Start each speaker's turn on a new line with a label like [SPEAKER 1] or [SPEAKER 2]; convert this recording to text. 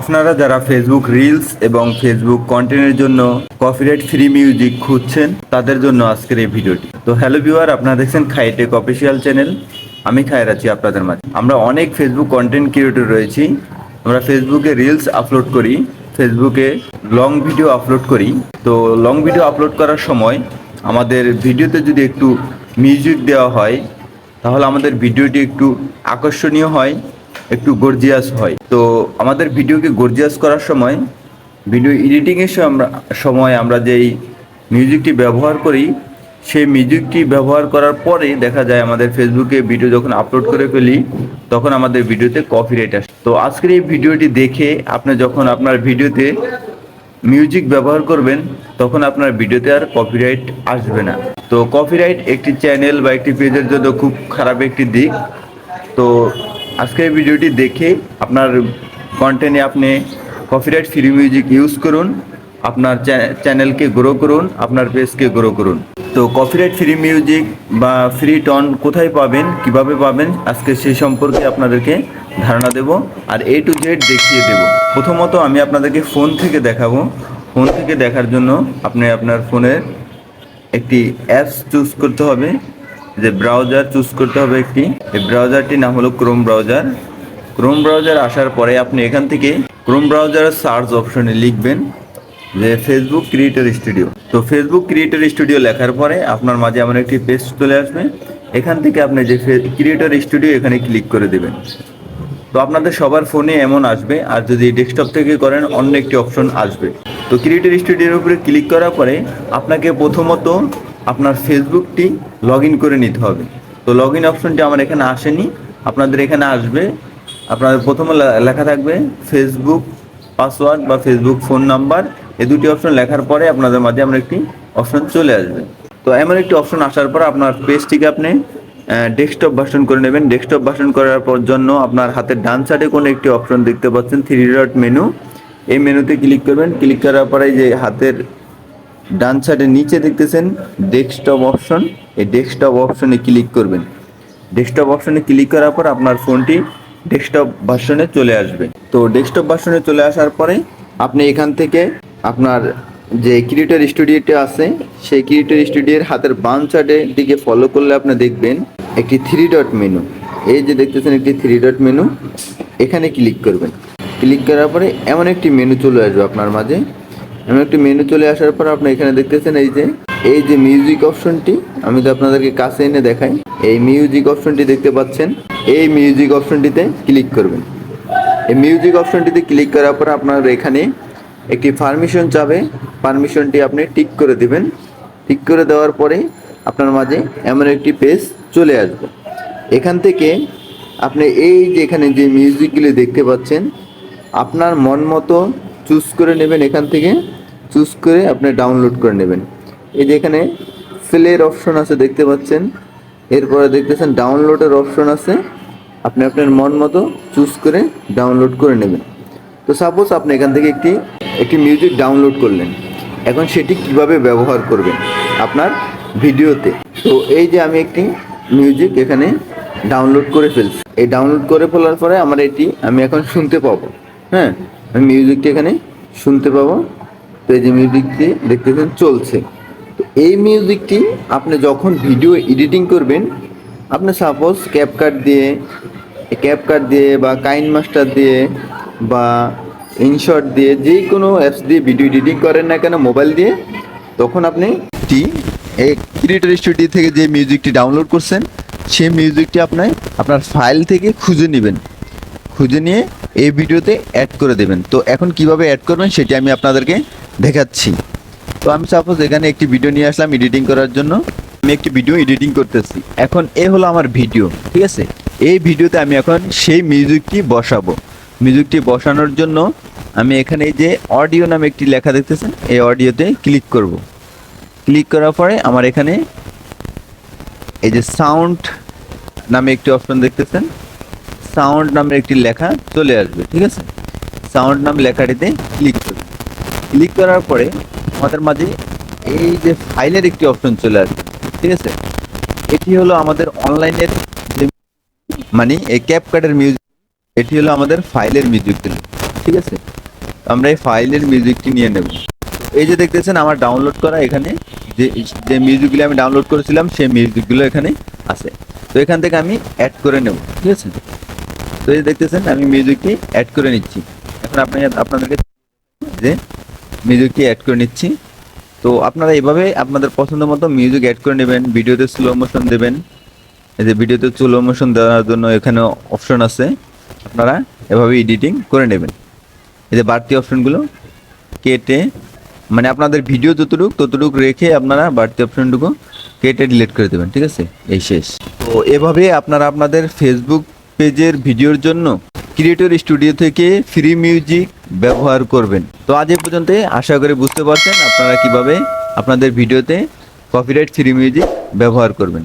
[SPEAKER 1] আপনারা যারা Facebook reels এবং ফেসবুক কন্টেন্টের জন্য কপিরাইট ফ্রি মিউজিক খুঁজছেন, তাদের জন্য আজকের এই ভিডিওটি। তো হ্যালো ভিউয়ার আপনারা দেখছেন খাইটেক অফিসিয়াল চ্যানেল আমি খায়ের আছি আপনাদের মাঝে। আমরা অনেক ফেসবুক কন্টেন্ট ক্রিয়েটর রয়েছি। আমরা ফেসবুকে রিলস আপলোড করি ফেসবুকে লং ভিডিও আপলোড করি। তো লং ভিডিও আপলোড করার সময় আমাদের ভিডিওতে যদি একটু মিউজিক দেওয়া হয়, তাহলে আমাদের ভিডিওটি একটু আকর্ষণীয় হয়। একটু গর্জিয়াস হয়। তো আমাদের ভিডিওকে গর্জিয়াস করার সময় ভিডিও এডিটিংয়ের সময় আমরা যেই মিউজিকটি ব্যবহার করি, সেই মিউজিকটি ব্যবহার করার পরে দেখা যায় আমাদের ফেসবুকে ভিডিও যখন আপলোড করে ফেলি, তখন আমাদের ভিডিওতে কপিরাইট আসে। তো আজকের এই ভিডিওটি দেখে আপনি যখন আপনার ভিডিওতে মিউজিক ব্যবহার করবেন, তখন আপনার ভিডিওতে আর কপিরাইট আসবে না। তো কপিরাইট একটি চ্যানেল বা একটি পেজের জন্য খুব খারাপ একটি দিক। তো আজকের ভিডিওটি দেখে আপনার কন্টেন্টে আপনি কপিরাইট ফ্রি মিউজিক ইউজ করুন, আপনার চ্যানেলকে গ্রো করুন, আপনার পেজকে গ্রো করুন। তো কপিরাইট ফ্রি মিউজিক বা ফ্রি টন কোথায় পাবেন, কীভাবে পাবেন, আজকে সেই সম্পর্কে আপনাদেরকে ধারণা দেব আর এ টু জেড দেখিয়ে দেব। প্রথমত আমি আপনাদেরকে ফোন থেকে দেখাবো। ফোন থেকে দেখার জন্য আপনি আপনার ফোনের একটি অ্যাপস চুজ করতে হবে। যে ব্রাউজার চুজ করতে হবে একটি। এই ব্রাউজারটির নাম হলো ক্রোম ব্রাউজার ক্রোম ব্রাউজার আসার পরে আপনি এখান থেকে ক্রোম ব্রাউজারের সার্চ অপশনে লিখবেন যে ফেসবুক ক্রিয়েটর স্টুডিও তো ফেসবুক ক্রিয়েটর স্টুডিও লেখার পরে আপনার মাঝে এমন একটি পেজ চলে আসবে। এখান থেকে আপনি যে ক্রিয়েটর স্টুডিও এখানে ক্লিক করে দেবেন। তো আপনাদের সবার ফোনে এমন আসবে, আর যদি ডেস্কটপ থেকে করেন, অন্য একটি অপশন আসবে। তো ক্রিয়েটর স্টুডিওর উপরে ক্লিক করার পরে আপনাকে প্রথমত আপনার ফেসবুকটি লগ করে নিতে হবে। তো লগ ইন অপশনটি আমার এখানে আসেনি। আপনাদের এখানে আসবে। আপনাদের প্রথমে লেখা থাকবে ফেসবুক পাসওয়ার্ড বা ফেসবুক ফোন নাম্বার এই দুটি অপশন লেখার পরে আপনাদের মাঝে আমরা একটি অপশন চলে আসবে। তো এমন একটি অপশন আসার পর আপনার পেজটিকে আপনি ডেস্কটপ ভার্সন করে নেবেন। ডেস্কটপ ভার্সন করার পর জন্য আপনার হাতের ডান সাইডে কোনো একটি অপশন দেখতে পাচ্ছেন থ্রি ডট মেনু এই মেনুতে ক্লিক করবেন। ক্লিক করার পরে যে হাতের ডান সাইডে নিচে দেখতেছেন ডেস্কটপ অপশন এই ডেস্কটপ অপশনে ক্লিক করবেন। ডেস্কটপ অপশনে ক্লিক করার পর আপনার ফোনটি ডেস্কটপ ভার্সনে চলে আসবে। তো ডেস্কটপ ভার্সনে চলে আসার পরে আপনি এখান থেকে আপনার যে ক্রিয়েটর স্টুডিওটি আছে, সেই ক্রিয়েটর স্টুডিওর হাতের বাম সাইডের দিকে ফলো করলে আপনি দেখবেন একটি থ্রি ডট মেনু এই যে দেখতেছেন একটি থ্রি ডট মেনু এখানে ক্লিক করবেন। ক্লিক করার পরে এমন একটি মেনু চলে আসবে আপনার মাঝে। এমন একটি মেনু চলে আসার পর আপনি এখানে দেখতেছেন এই যে এই যে মিউজিক অপশনটি আমি তো আপনাদেরকে কাছে এনে দেখাই। এই মিউজিক অপশনটি দেখতে পাচ্ছেন। এই মিউজিক অপশনটিতে ক্লিক করবেন। এই মিউজিক অপশনটিতে ক্লিক করার পর আপনার এখানে একটি পারমিশন চাবে। পারমিশনটি আপনি টিক করে দিবেন। টিক করে দেওয়ার পরে আপনার মাঝে এমন একটি পেজ চলে আসবে। এখান থেকে আপনি এই যে এখানে যে মিউজিকগুলি দেখতে পাচ্ছেন, আপনার মন মতো চুজ করে নেবেন এখান থেকে চুজ করে আপনি ডাউনলোড করে নেবেন। এই যে এখানে প্লের অপশন আছে, দেখতে পাচ্ছেন? এরপরে দেখতেছেন ডাউনলোডের অপশন আছে। আপনি আপনার মন মতো চুজ করে ডাউনলোড করে নেবেন। তো সাপোজ আপনি এখান থেকে একটি একটি মিউজিক ডাউনলোড করলেন। এখন সেটি কীভাবে ব্যবহার করবেন আপনার ভিডিওতে? তো এই যে আমি একটি মিউজিক এখানে ডাউনলোড করে ফেলছি। এই ডাউনলোড করে ফেলার পরে আমার এটি, আমি এখন শুনতে পাবো। হ্যাঁ? আমি মিউজিকটি এখানে শুনতে পাবো। তো এই যে মিউজিকটি দেখতেছেন, চলছে। তো এই মিউজিকটি আপনি যখন ভিডিও এডিটিং করবেন, আপনি সাপোজ ক্যাপকাট দিয়ে ক্যাপকাট দিয়ে বা কাইন মাস্টার দিয়ে বা ইনশট দিয়ে যে কোনো অ্যাপস দিয়ে ভিডিও এডিটিং করেন না কেন মোবাইল দিয়ে, তখন আপনি টি এই ক্রিয়েটর স্টুডিও থেকে যে মিউজিকটি ডাউনলোড করছেন, সেই মিউজিকটি আপনার আপনার ফাইল থেকে খুঁজে নেবেন। খুঁজে নিয়ে এই ভিডিওতে অ্যাড করে দেবেন। তো এখন কীভাবে অ্যাড করবেন সেটি আমি আপনাদেরকে দেখাচ্ছি। তো আমি সাপোজ এখানে একটি ভিডিও নিয়ে আসলাম এডিটিং করার জন্য। আমি একটি ভিডিও এডিটিং করতেছি। এখন এ হলো আমার ভিডিও ঠিক আছে? এই ভিডিওতে আমি এখন সেই মিউজিকটি বসাবো। মিউজিকটি বসানোর জন্য আমি এখানে এই যে অডিও নামে একটি লেখা দেখতেছেন, এই অডিওতে ক্লিক করব। ক্লিক করার পরে আমার এখানে এই যে সাউন্ড নামে একটি অপশন দেখতেছেন সাউন্ড নামের একটি লেখা চলে আসবে, ঠিক আছে? সাউন্ড নাম লেখাটিতে ক্লিক করবে ক্লিক করার পরে আমাদের মাঝে এই যে ফাইলের একটি অপশন চলে আসবে, ঠিক আছে? এটি হলো আমাদের অনলাইনের মানে এই ক্যাপকাটের মিউজিক এটি হলো আমাদের ফাইলের মিউজিক ঠিক আছে? আমরা এই ফাইলের মিউজিকটি নিয়ে নেব। এই যে দেখতেছেন, আমার ডাউনলোড করা এখানে যে যে মিউজিকগুলো আমি ডাউনলোড করেছিলাম, সেই মিউজিকগুলো এখানে আছে। তো এখান থেকে আমি অ্যাড করে নেব, ঠিক আছে? তো এই দেখতেছেন, আমি মিউজিকটি অ্যাড করে নিচ্ছি। এখন আপনি আপনাদেরকে যে মিউজিকটি অ্যাড করে নিচ্ছি। তো আপনারা এভাবে আপনাদের পছন্দ মতো মিউজিক অ্যাড করে নেবেন ভিডিওতে স্লো মোশন দেবেন। এই যে ভিডিওতে স্লো মোশন দেওয়ার জন্য এখানে অপশন আছে। আপনারা এভাবে এডিটিং করে নেবেন। এই যে বাড়তি অপশনগুলো কেটে মানে আপনাদের ভিডিও যতটুকু ততটুকু রেখে আপনারা বাড়তি অপশনটুকু কেটে ডিলিট করে দেবেন, ঠিক আছে? এই শেষ। তো এভাবে আপনারা আপনাদের ফেসবুক পেজের ভিডিওর জন্য ক্রিয়েটর স্টুডিও থেকে ফ্রি মিউজিক ব্যবহার করবেন। তো আজ এ পর্যন্ত আশা করি বুঝতে পারছেন আপনারা কীভাবে আপনাদের ভিডিওতে কপিরাইট ফ্রি মিউজিক ব্যবহার করবেন।